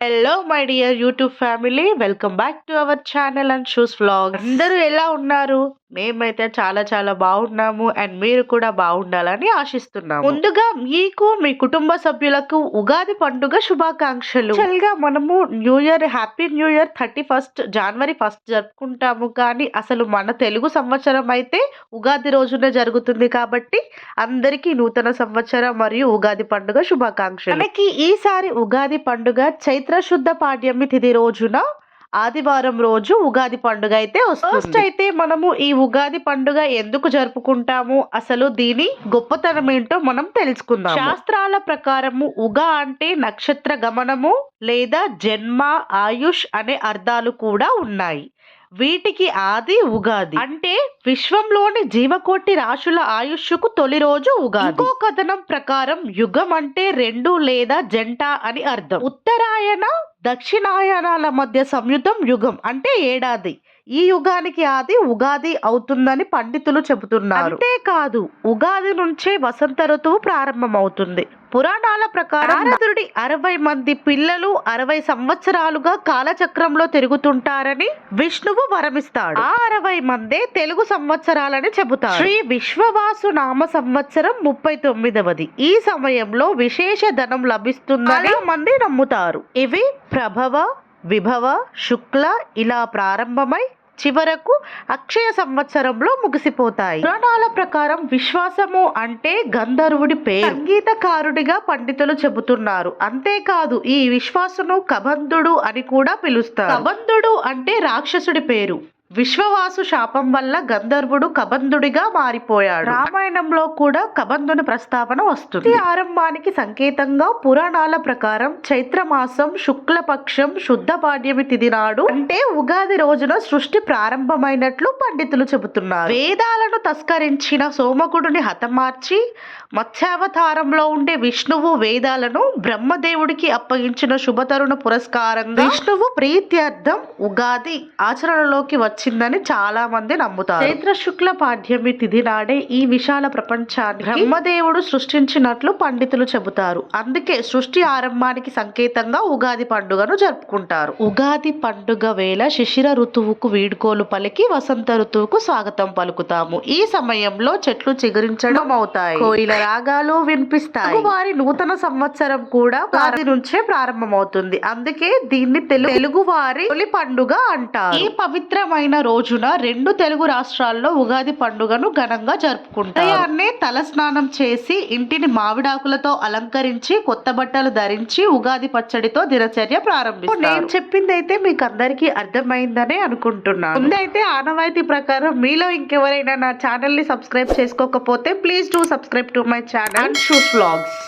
Hello my dear YouTube family welcome back to our channel and shoes vlog అందరూ ఎలా ఉన్నారు? మేమైతే చాలా చాలా బాగున్నాము అండ్ మీరు కూడా బాగుండాలని ఆశిస్తున్నాము. ముందుగా మీకు మీ కుటుంబ సభ్యులకు ఉగాది పండుగ శుభాకాంక్షలు. గా మనము new year happy new year thirty first January first జరుపుకుంటాము కానీ అసలు మన తెలుగు సంవత్సరం అయితే ఉగాది రోజునే జరుగుతుంది కాబట్టి అందరికీ నూతన సంవత్సరం మరియు ఉగాది పండుగ శుభాకాంక్షలు. మనకి ఈసారి ఉగాది పండుగ చైత్ర శుద్ధ పాడ్యమి తిథి రోజున ఆదివారం రోజు ఉగాది పండుగ అయితే వస్తుంది. ఫస్ట్ అయితే మనము ఈ ఉగాది పండుగ ఎందుకు జరుపుకుంటాము? అసలు దీని గొప్పతనం ఏంటో మనం తెలుసుకుందాం శాస్త్రాల ప్రకారము ఉగా అంటే నక్షత్ర గమనము లేదా జన్మ ఆయుష్ అనే అర్థాలు కూడా ఉన్నాయి. వీటికి ఆది ఉగాది. అంటే విశ్వంలోని జీవకోటి రాశుల ఆయుష్కు తొలి రోజు ఉగాది. ఇంకో కథనం ప్రకారం యుగం అంటే రెండు లేదా జంట అని అర్థం. ఉత్తరాయణ దక్షిణాయనాల మధ్య సంయుతం యుగం అంటే ఏడాది. ఈ యుగానికి ఆది ఉగాది అవుతుందని పండితులు చెబుతున్నారు. అంతేకాదు ఉగాది నుంచే వసంత ఋతువు ప్రారంభమవుతుంది. పురాణాల ప్రకారం నారదుడి అరవై మంది పిల్లలు అరవై సంవత్సరాలుగా కాలచక్రంలో తిరుగుతుంటారని విష్ణువు వరమిస్తాడు. ఆ అరవై మందే తెలుగు సంవత్సరాలని చెబుతారు శ్రీ విశ్వవాసు నామ సంవత్సరం ముప్పై తొమ్మిదవది. ఈ సమయంలో విశేష ధనం లభిస్తుందని మంది నమ్ముతారు. ఇవి ప్రభవ విభవ శుక్ల ఇలా ప్రారంభమై చివరకు అక్షయ సంవత్సరంలో ముగిసిపోతాయి. పురాణాల ప్రకారం విశ్వాసము అంటే గంధర్వుడి పేరు. సంగీతకారుడిగా పండితులు చెబుతున్నారు. అంతేకాదు ఈ విశ్వాసును కబంధుడు అని కూడా పిలుస్తారు. కబంధుడు అంటే రాక్షసుడి పేరు. విశ్వవాసు శాపం వల్ల గంధర్వుడు కబంధుడిగా మారిపోయాడు. రామాయణంలో కూడా కబంధుని ప్రస్తావన వస్తుంది. ఆరంభానికి సంకేతంగా పురాణాల ప్రకారం చైత్రమాసం శుక్లపక్షం శుద్ధ పాడ్యమి తిది నాడు అంటే ఉగాది రోజున సృష్టి ప్రారంభమైనట్లు పండితులు చెబుతున్నారు. వేదాలను తస్కరించిన సోమకుడుని హతమార్చి మత్స్యావతారంలో ఉండే విష్ణువు వేదాలను బ్రహ్మదేవుడికి అప్పగించిన శుభతరుణ పురస్కారంగా విష్ణువు ప్రీత్యర్థం ఉగాది ఆచరణలోకి వచ్చిందని చాలా మంది నమ్ముతారు. చైత్ర శుక్ల పాఠ్యమి తిథి నాడే ఈ విశాల ప్రపంచాన్ని బ్రహ్మదేవుడు సృష్టించినట్లు పండితులు చెబుతారు. అందుకే సృష్టి ఆరంభానికి సంకేతంగా ఉగాది పండుగను జరుపుకుంటారు. ఉగాది పండుగ వేళ శిశిర ఋతువుకు వీడ్కోలు పలికి వసంత ఋతువుకు స్వాగతం పలుకుతాము. ఈ సమయంలో చెట్లు చిగురించడం అవుతాయి. కోయిల రాగాలు వినిపిస్తాయి. వారి నూతన సంవత్సరం కూడా ఉగాది నుంచే ప్రారంభమవుతుంది. అందుకే దీన్ని తెలు- తెలుగు వారి తొలి పండుగ అంటారు. ఈ పవిత్రమైన రోజున రెండు తెలుగు రాష్ట్రాల్లో ఉగాది పండుగను ఘనంగా జరుపుకుంటారు. ఉదయాన్నే తల స్నానం చేసి ఇంటిని మామిడాకులతో అలంకరించి కొత్త బట్టలు ధరించి ఉగాది పచ్చడితో దినచర్య ప్రారంభిస్తారు. నేను చెప్పింది అయితే మీకు అందరికీ అర్థమైందనే అనుకుంటున్నాను. ముందైతే ఆనవాయితీ ప్రకారం మీలో ఇంకెవరైనా నా ఛానల్ని సబ్స్క్రైబ్ చేసుకోకపోతే please do subscribe to my channel. Shoes blogs.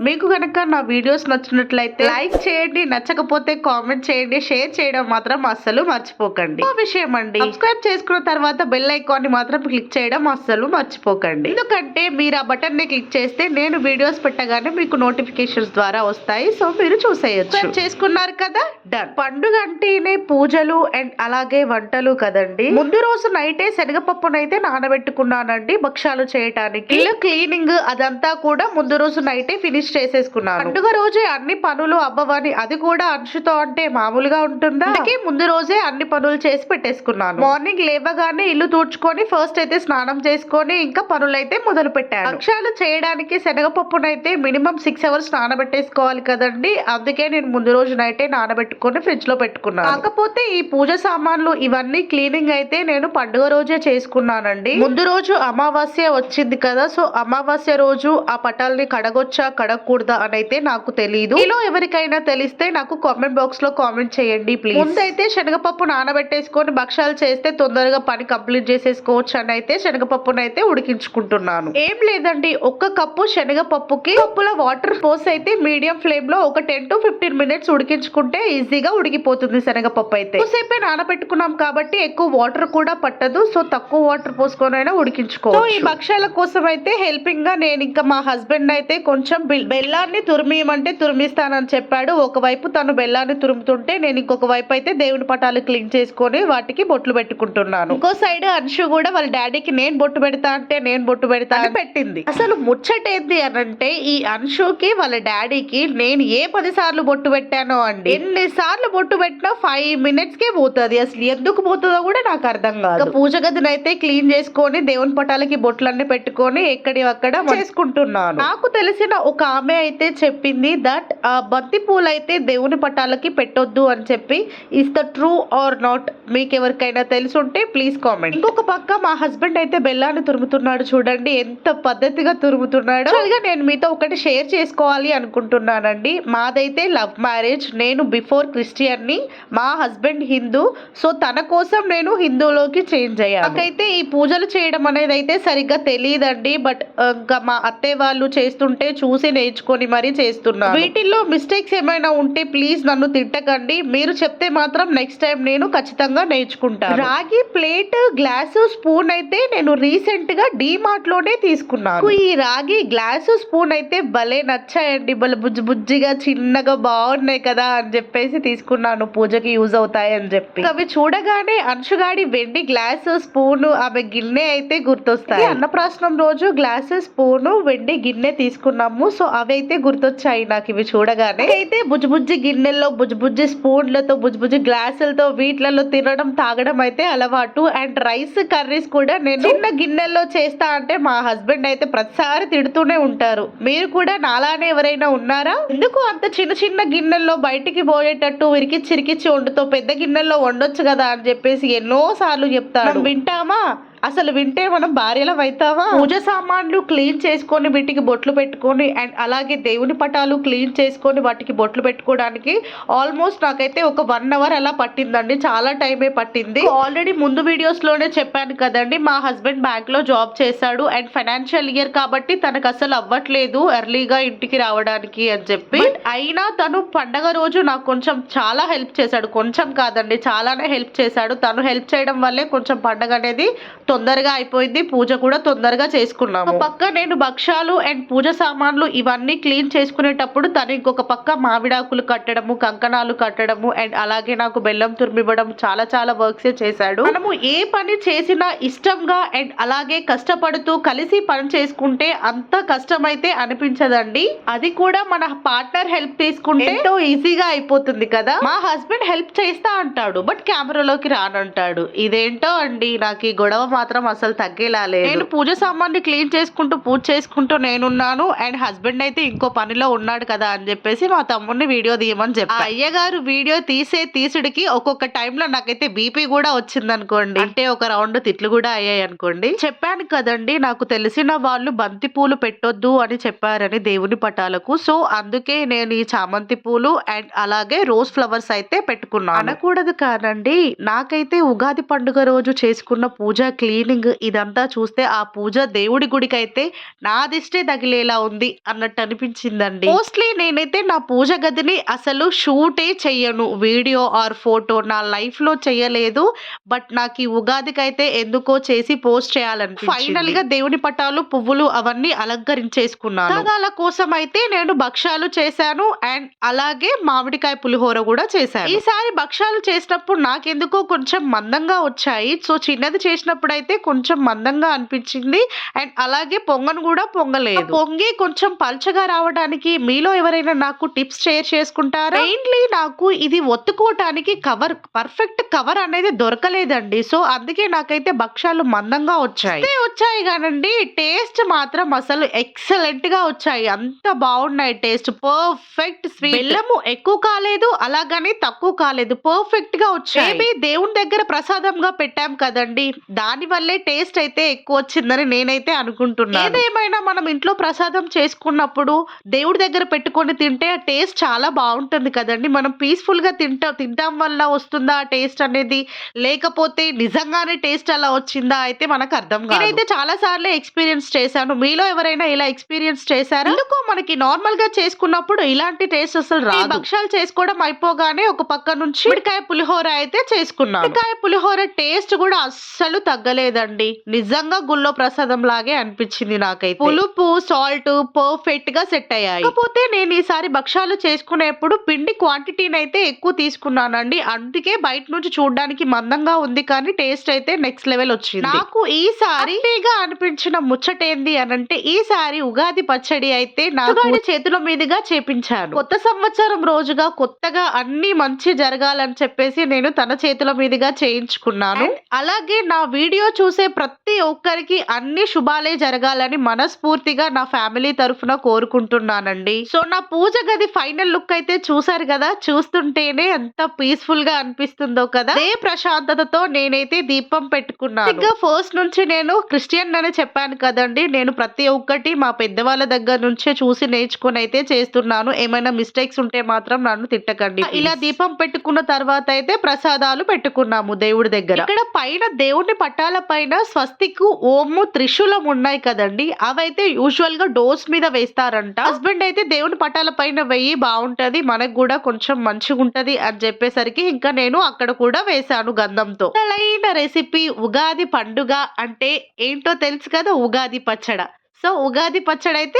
మీకు కనుక నా వీడియోస్ నచ్చినట్లయితే లైక్ చేయండి నచ్చకపోతే కామెంట్ చేయండి షేర్ చేయడం మాత్రం అస్సలు మర్చిపోకండి. విషయం అండి. సబ్స్క్రైబ్ చేసుకున్న తర్వాత బెల్ ఐకాన్ని మాత్రం క్లిక్ చేయడం అస్సలు మర్చిపోకండి. ఎందుకంటే మీరు ఆ బటన్ని క్లిక్ చేస్తే నేను వీడియోస్ పెట్టగానే మీకు నోటిఫికేషన్స్ ద్వారా వస్తాయి. సో మీరు చూసేయచ్చు. చేసుకున్నారు కదా? డన్. పండుగ అంటేనే పూజలు అండ్ అలాగే వంటలు కదండి. ముందు రోజు నైటే శనగపప్పునైతే నానబెట్టుకున్నానండి భక్షాలు చేయటానికి. ఇల్లు క్లీనింగ్ అదంతా కూడా ముందు రోజు నైటే ఫినిష్ చేసేసుకున్నాను. పండుగ రోజే అన్ని పనులు అవ్వవని అది కూడా అంశుతో అంటే మామూలుగా ఉంటుందా? అందుకే ముందు రోజే అన్ని పనులు చేసి పెట్టేసుకున్నాను. మార్నింగ్ లేవగానే ఇల్లు తూడ్చుకొని ఫస్ట్ అయితే స్నానం చేసుకొని ఇంకా పనులైతే మొదలు పెట్టాను. భక్షాలు చేయడానికి శనగపప్పునైతే మినిమం సిక్స్ అవర్స్ నానబెట్టేసుకోవాలి కదండి. అందుకే నేను ముందు రోజు నైటే నానబెట్టుకొని ఫ్రిడ్జ్లో పెట్టుకున్నాను. కాకపోతే ఈ పూజ సామాన్లు ఇవన్నీ క్లీనింగ్ అయితే నేను పండుగ రోజే చేసుకున్నానండి. ముందు రోజు అమావాస్య వచ్చింది కదా సో అమావాస్య రోజు ఆ పటాల్ని కడగొచ్చా అడగకూడదా అని అయితే నాకు తెలియదు మీలో ఎవరికైనా తెలిస్తే నాకు కామెంట్ బాక్స్లో కామెంట్ చేయండి ప్లీజ్ ముందైతే శనగపప్పు నానబెట్టేసుకొని భక్షాలు చేస్తే తొందరగా పని కంప్లీట్ చేసేసుకోవచ్చు అని అయితే శనగపప్పును అయితే ఉడికించుకుంటున్నాను. ఏం లేదండి ఒక్క కప్పు శనగపప్పుకి కప్పుల వాటర్ పోసి అయితే మీడియం ఫ్లేమ్లో ఒక టెన్ టు ఫిఫ్టీన్ మినిట్స్ ఉడికించుకుంటే ఈజీగా ఉడికిపోతుంది శనగపప్పు అయితే. సేపే నానబెట్టుకున్నాం కాబట్టి ఎక్కువ వాటర్ కూడా పట్టదు సో తక్కువ వాటర్ పోసుకొని అయినా ఉడికించుకో ఈ భక్షాల కోసం అయితే హెల్పింగ్గా నేను ఇంకా మా హస్బెండ్ అయితే కొంచెం బిల్ బెల్లాన్ని తురిమియమంటే తురిమిస్తానని చెప్పాడు. ఒకవైపు తను బెల్లాన్ని తురుముతుంటే నేను ఇంకొక వైపు అయితే దేవుని పటాలు క్లీన్ చేసుకొని వాటికి బొట్లు పెట్టుకుంటున్నాను. ఇంకో సైడ్ అంశు కూడా వాళ్ళ డాడీకి నేను బొట్టు పెడతా అంటే నేను బొట్టు పెడతా అని పెట్టింది. అసలు ముచ్చటేంది అనంటే ఈ అంశుకి వాళ్ళ డాడీకి నేను ఏ పది సార్లు బొట్టు పెట్టానో అండి. ఎన్ని సార్లు బొట్టు పెట్టినా ఫైవ్ మినిట్స్ కే పోతుంది. అసలు ఎందుకు పోతుందో కూడా నాకు అర్థం కాదు. పూజ గదిని అయితే క్లీన్ చేసుకొని దేవుని పటాలకి బొట్లన్నీ పెట్టుకొని ఎక్కడి అక్కడ చేసుకుంటున్నాను. నాకు తెలిసిన ఒక ఆమె అయితే చెప్పింది దట్ బంతి పూలు అయితే దేవుని పటాలకి పెట్టొద్దు అని చెప్పి is the true or not మీకు ఎవరికైనా తెలుసుంటే ప్లీజ్ కామెంట్ ఇంకొక పక్క మా హస్బెండ్ అయితే బెల్లాన్ని తురుముతున్నాడు చూడండి ఎంత పద్ధతిగా తురుముతున్నాడు. అలాగే నేను మీతో ఒకటి షేర్ చేసుకోవాలి అనుకుంటున్నానండి. మాదైతే లవ్ మ్యారేజ్ నేను బిఫోర్ క్రిస్టియన్ని మా హస్బెండ్ హిందూ సో తన కోసం నేను హిందూలోకి చేంజ్ అయ్యాను. నాకైతే ఈ పూజలు చేయడం అనేది అయితే సరిగ్గా తెలియదండి బట్ ఇంకా మా అత్తయ్య వాళ్ళు చేస్తుంటే చూసి నేర్చుకొని మరీ చేస్తున్నాను. వీటిల్లో మిస్టేక్స్ ఏమైనా ఉంటే ప్లీజ్ నన్ను తిట్టకండి. మీరు చెప్తే మాత్రం నెక్స్ట్ టైం నేను ఖచ్చితంగా నేర్చుకుంటాను. రాగి ప్లేట్ గ్లాసు స్పూన్ అయితే నేను రీసెంట్గా మార్ట్లోనే తీసుకున్నాను. ఈ రాగి గ్లాసు స్పూన్ అయితే భలే నచ్చాయండి. భలే బుజ్జి బుజ్జిగా చిన్నగా బాగున్నాయి కదా అని చెప్పేసి తీసుకున్నాను. పూజకి యూజ్ అవుతాయి అని చెప్పి. అవి చూడగానే అంశుగాడి వెండి గ్లాస్ స్పూన్ ఆమె గిన్నె అయితే గుర్తొస్తాయి. అన్నప్రాసనం రోజు గ్లాస్ స్పూన్ వెండి గిన్నె తీసుకున్నాము. సో అవి అయితే గుర్తొచ్చాయి నాకు ఇవి చూడగానే. అయితే బుజ్జుబుజ్జి గిన్నెల్లో బుజ్జి స్పూన్లతో బుజ్జి గ్లాసులతో వీటిలలో తినడం తాగడం అయితే అలవాటు. అండ్ రైస్ కర్రీస్ కూడా నేను చిన్న గిన్నెల్లో చేస్తా అంటే మా హస్బెండ్ అయితే ప్రతిసారి తిడుతూనే ఉంటారు. మీరు కూడా నాలానే ఎవరైనా ఉన్నారా? ఎందుకు అంత చిన్న చిన్న గిన్నెల్లో బయటికి పోయేటట్టు విరికిచ్చి చిరికిచ్చి వండుతో పెద్ద గిన్నెల్లో వండొచ్చు కదా అని చెప్పేసి ఎన్నో సార్లు చెప్తాను వింటామా? అసలు వింటే మనం భార్యలం అవుతావా పూజ సామాన్లు క్లీన్ చేసుకొని వీటికి బొట్లు పెట్టుకొని అండ్ అలాగే దేవుని పటాలు క్లీన్ చేసుకొని వాటికి బొట్లు పెట్టుకోవడానికి ఆల్మోస్ట్ నాకైతే ఒక వన్ అవర్ అలా పట్టిందండి. చాలా టైమే పట్టింది. ఆల్రెడీ ముందు వీడియోస్లోనే చెప్పాను కదండి మా హస్బెండ్ బ్యాంక్లో జాబ్ చేశాడు అండ్ ఫైనాన్షియల్ ఇయర్ కాబట్టి తనకు అసలు అవ్వట్లేదు ఎర్లీగా ఇంటికి రావడానికి అని చెప్పి. అయినా తను పండగ రోజు నాకు కొంచెం చాలా హెల్ప్ చేశాడు. కొంచెం కాదండి చాలానే హెల్ప్ చేశాడు. తను హెల్ప్ చేయడం వల్లే కొంచెం పండగ అనేది తొందరగా అయిపోయింది. పూజ కూడా తొందరగా చేసుకున్నాము. పక్క నేను భక్షాలు అండ్ పూజ సామాన్లు ఇవన్నీ క్లీన్ చేసుకునేటప్పుడు తను ఇంకొక పక్క మామిడాకులు కట్టడము కంకణాలు కట్టడము అండ్ అలాగే నాకు బెల్లం తురిమివ్వడం చాలా చాలా వర్క్స్ చేశాడు. మనము ఏ పని చేసినా ఇష్టంగా అండ్ అలాగే కష్టపడుతూ కలిసి పని చేసుకుంటే అంత కష్టమైతే అనిపించదండి. అది కూడా మన పార్ట్నర్ హెల్ప్ తీసుకుంటే ఎంతో ఈజీగా అయిపోతుంది కదా. మా హస్బెండ్ హెల్ప్ చేస్తా అంటాడు బట్ కెమెరాలోకి రానంటాడు. ఇదేంటో అండి నాకు ఈ గొడవ మాత్రం అసలు తగ్గేలా లేదు. నేను పూజ సామాన్ని క్లీన్ చేసుకుంటూ పూజ చేసుకుంటూ నేనున్నాను. అండ్ హస్బెండ్ అయితే ఇంకో పనిలో ఉన్నాడు కదా అని చెప్పేసి మా తమ్ముడిని వీడియో తీయమని చెప్పి. అయ్యగారు వీడియో తీసే తీసుడికి ఒక్కొక్క టైంలో నాకైతే బీపీ కూడా వచ్చింది అనుకోండి అంటే ఒక రౌండ్ తిట్లు కూడా అయ్యాయి అనుకోండి. చెప్పాను కదండి నాకు తెలిసిన వాళ్ళు బంతి పూలు పెట్టొద్దు అని చెప్పారని దేవుని పటాలకు. సో అందుకే నేను ఈ చామంతి పూలు అండ్ అలాగే రోజ్ ఫ్లవర్స్ అయితే పెట్టుకున్నాను. అనకూడదు కాదండి. నాకైతే ఉగాది పండుగ రోజు చేసుకున్న పూజ క్లీనింగ్ ఇదంతా చూస్తే ఆ పూజ దేవుడి గుడికి అయితే నా దిష్టే తగిలేలా ఉంది అన్నట్టు అనిపించిందండి. మోస్ట్లీ నేనైతే నా పూజ గదిని అసలు షూటే చెయ్యను. వీడియో ఆర్ ఫోటో నా లైఫ్లో చెయ్యలేదు. బట్ నాకు ఈ ఉగాదికి అయితే ఎందుకో చేసి పోస్ట్ చేయాలని ఫైనల్గా దేవుని పటాలు పువ్వులు అవన్నీ అలంకరించేసుకున్నాను. ప్రసాదాల కోసం అయితే నేను భక్షాలు చేశాను. అండ్ అలాగే మామిడికాయ పులిహోర కూడా చేశాను. ఈసారి భక్షాలు చేసినప్పుడు నాకెందుకో కొంచెం మందంగా వచ్చాయి. సో చిన్నది చేసినప్పుడు అయితే కొంచెం మందంగా అనిపించింది. అండ్ అలాగే పొంగను కూడా పొంగలేదు. పొంగి కొంచెం పల్చగా రావడానికి మీలో ఎవరైనా నాకు టిప్స్ షేర్ చేసుకుంటారా? మెయిన్లీ నాకు ఇది ఒత్తుకోవటానికి కవర్ పర్ఫెక్ట్ కవర్ అనేది దొరకలేదండి. సో అందుకే నాకైతే భక్షాలు మందంగా వచ్చాయి. వచ్చాయి కానండి. టేస్ట్ మాత్రం అసలు ఎక్సలెంట్గా వచ్చాయి. అంత బాగున్నాయి టేస్ట్. Perfect sweet. బెల్లము ఎక్కువ కాలేదు అలాగని తక్కువ కాలేదు. పర్ఫెక్ట్గా వచ్చాయి దేవుని దగ్గర ప్రసాదంగా పెట్టాం కదండి. దాని వల్లే టేస్ట్ అయితే ఎక్కువ వచ్చిందని నేనైతే అనుకుంటున్నాను. ఏదేమైనా మనం ఇంట్లో ప్రసాదం చేసుకున్నప్పుడు దేవుడి దగ్గర పెట్టుకొని తింటే ఆ టేస్ట్ చాలా బాగుంటుంది కదండి. మనం పీస్ఫుల్గా తింటా తింటాం వల్ల వస్తుందా ఆ టేస్ట్ అనేది? లేకపోతే నిజంగానే టేస్ట్ అలా వచ్చిందా అయితే మనకు అర్థం కాదు. నేనైతే చాలా సార్లు ఎక్స్పీరియన్స్ చేశాను. మీలో ఎవరైనా ఇలా ఎక్స్పీరియన్స్ చేశారా? ఎందుకో మనకి నార్మల్గా చేసుకున్నప్పుడు ఇలాంటి టేస్ట్ అసలు రాదు. భక్షాలు చేసుకోవడం అయిపోగానే ఒక పక్క నుంచి పులిహోర అయితే చేసుకున్నాం పులిహోర టేస్ట్ కూడా అస్సలు తగ్గలేదు. బాగోలేదండి. నిజంగా గుళ్ళో ప్రసాదం లాగే అనిపించింది నాకైతే. పులుపు సాల్ట్ పర్ఫెక్ట్గా సెట్ అయ్యాయి. కాకపోతే నేను ఈసారి భక్షాలు చేసుకునేప్పుడు పిండి క్వాంటిటీని అయితే ఎక్కువ తీసుకున్నానండి. అందుకే బయట నుంచి చూడడానికి మందంగా ఉంది కానీ టేస్ట్ అయితే నెక్స్ట్ లెవెల్ వచ్చింది. నాకు ఈసారి అనిపించిన ముచ్చట ఏంది అనంటే ఈసారి ఉగాది పచ్చడి అయితే నాకు చేతుల మీదుగా చేపించాను. కొత్త సంవత్సరం రోజుగా కొత్తగా అన్ని మంచి జరగాలని చెప్పేసి నేను తన చేతుల మీదుగా చేయించుకున్నాను. అలాగే నా వీడియో చూసే ప్రతి ఒక్కరికి అన్ని శుభాలే జరగాలని మనస్ఫూర్తిగా నా ఫ్యామిలీ తరఫున కోరుకుంటున్నానండి. సో నా పూజ గది ఫైనల్ లుక్ అయితే చూసారు కదా? చూస్తుంటేనే ఎంత పీస్ఫుల్గా అనిపిస్తుందో కదా? అదే ప్రశాంతతతో నేనైతే దీపం పెట్టుకున్నాను. ఇంకా ఫస్ట్ నుంచి నేను క్రిస్టియన్ అని చెప్పాను కదండి. నేను ప్రతి ఒక్కటి మా పెద్దవాళ్ళ దగ్గర నుంచే చూసి నేర్చుకుని అయితే చేస్తున్నాను. ఏమైనా మిస్టేక్స్ ఉంటే మాత్రం నన్ను తిట్టకండి. ఇలా దీపం పెట్టుకున్న తర్వాత అయితే ప్రసాదాలు పెట్టుకున్నాము దేవుడి దగ్గర. ఇక్కడ పైన దేవుని పట్టాల పైన స్వస్తికు ఓము త్రిశూలం ఉన్నాయి కదండి. అవైతే యూజువల్గా డోర్స్ మీద వేస్తారంట. హస్బెండ్ అయితే దేవుని పట్టాల పైన వెయ్యి బాగుంటది మనకు కూడా కొంచెం మంచిగా ఉంటది అని చెప్పేసరికి ఇంకా నేను అక్కడ కూడా వేశాను గంధంతో. అసలైన రెసిపీ ఉగాది పండుగ అంటే ఏంటో తెలుసు కదా ఉగాది పచ్చడ. సో ఉగాది పచ్చడి అయితే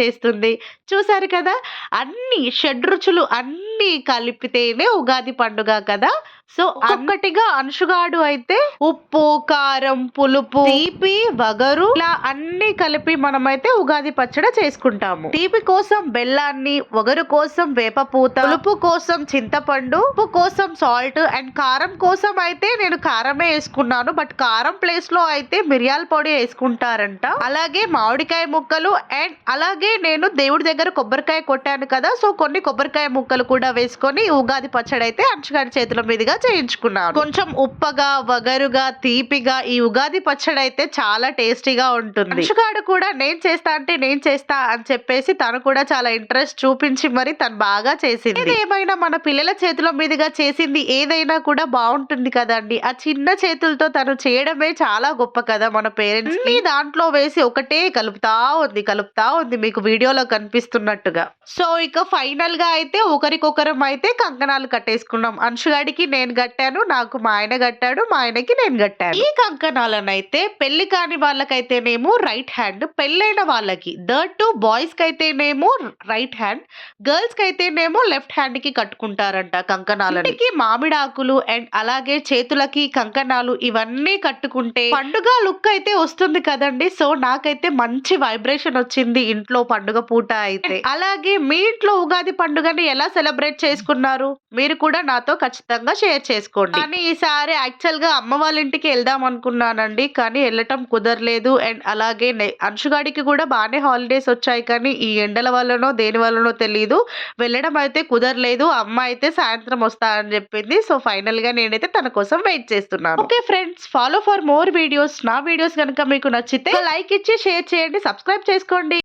చేస్తుంది. చూసారు కదా అన్ని షడ్రుచులు అన్ని కలిపితేనే ఉగాది పండుగ కదా. సో ఒక్కటిగా అంశుగాడు అయితే ఉప్పు కారం పులుపు తీపి వగరు ఇలా అన్ని కలిపి మనమైతే ఉగాది పచ్చడి చేసుకుంటాము. తీపి కోసం బెల్లాన్ని వగరు కోసం వేపపూత పులుపు కోసం చింతపండు ఉప్పు కోసం సాల్ట్ అండ్ కారం కోసం అయితే నేను కారమే వేసుకున్నాను. బట్ కారం ప్లేస్లో అయితే మిరియాల పొడి వేసుకుంటారంట. అలాగే మామిడికాయ ముక్కలు అండ్ అలాగే నేను దేవుడి దగ్గర కొబ్బరికాయ కొట్టాను కదా సో కొన్ని కొబ్బరికాయ ముక్కలు కూడా వేసుకొని ఉగాది పచ్చడి అయితే అంచుగారి చేతుల మీదుగా చేయించుకున్నాను. కొంచెం ఉప్పగా వగరుగా తీపిగా ఈ ఉగాది పచ్చడి అయితే చాలా టేస్టీగా ఉంటుంది. అంచుగాడు కూడా నేను చేస్తా అంటే నేను చేస్తా అని చెప్పేసి తను కూడా చాలా ఇంట్రెస్ట్ చూపించి మరి తను బాగా చేసింది. ఏమైనా మన పిల్లల చేతుల మీదుగా చేసింది ఏదైనా కూడా బాగుంటుంది కదండి. ఆ చిన్న చేతులతో తను చేయడమే చాలా గొప్ప కదా మన పేరెంట్స్ని దాంట్లో వేసి ఒకటే కలుపుతా ఉంది కలుపుతా ఉంది మీకు వీడియోలో కనిపిస్తున్నట్టుగా. సో ఇక ఫైనల్గా అయితే ఒకరికొకరం అయితే కంకణాలు కట్టేసుకున్నాం. అంశుగాడికి నేను కట్టాను నాకు మా ఆయన కట్టాడు మా ఆయనకి నేను కట్టాను. ఈ కంకణాలను అయితే పెళ్ళి కాని వాళ్ళకైతేనేమో రైట్ హ్యాండ్ పెళ్ళైన వాళ్ళకి. థర్డ్ టు బాయ్స్కి అయితేనేమో రైట్ హ్యాండ్ గర్ల్స్కి అయితేనేమో లెఫ్ట్ హ్యాండ్కి కట్టుకుంటారంట కంకణాలని. మామిడాకులు అండ్ అలాగే చేతులకి కంకణాలు ఇవన్నీ కట్టుకుంటే పండుగ లుక్ అయితే వస్తుంది కదండి. సో నాకైతే మంచి వైబ్రేషన్ వచ్చింది ఇంట్లో పండుగ పూట అయితే. అలాగే మీ ఇంట్లో ఉగాది పండుగని ఎలా సెలబ్రేట్ చేసుకున్నారు? మీరు కూడా నాతో ఖచ్చితంగా షేర్ చేసుకోండి. కానీ ఈసారి యాక్చువల్గా అమ్మ వాళ్ళ ఇంటికి వెళ్దాం అనుకున్నానండి. కానీ వెళ్ళటం కుదరలేదు. అండ్ అలాగే అంశుగాడికి కూడా బాగానే హాలిడేస్ వచ్చాయి. కానీ ఈ ఎండల వల్లనో దేని వల్లనో తెలియదు వెళ్ళడం అయితే కుదరలేదు. అమ్మ అయితే సాయంత్రం వస్తా అని చెప్పింది. సో ఫైనల్గా నేనైతే తన కోసం వెయిట్ చేస్తున్నాను. Okay friends follow for more videos నా వీడియోస్ కనుక మీకు నచ్చితే లైక్ ఇచ్చి షేర్ చేయండి. సబ్స్క్రైబ్ చేసుకోండి.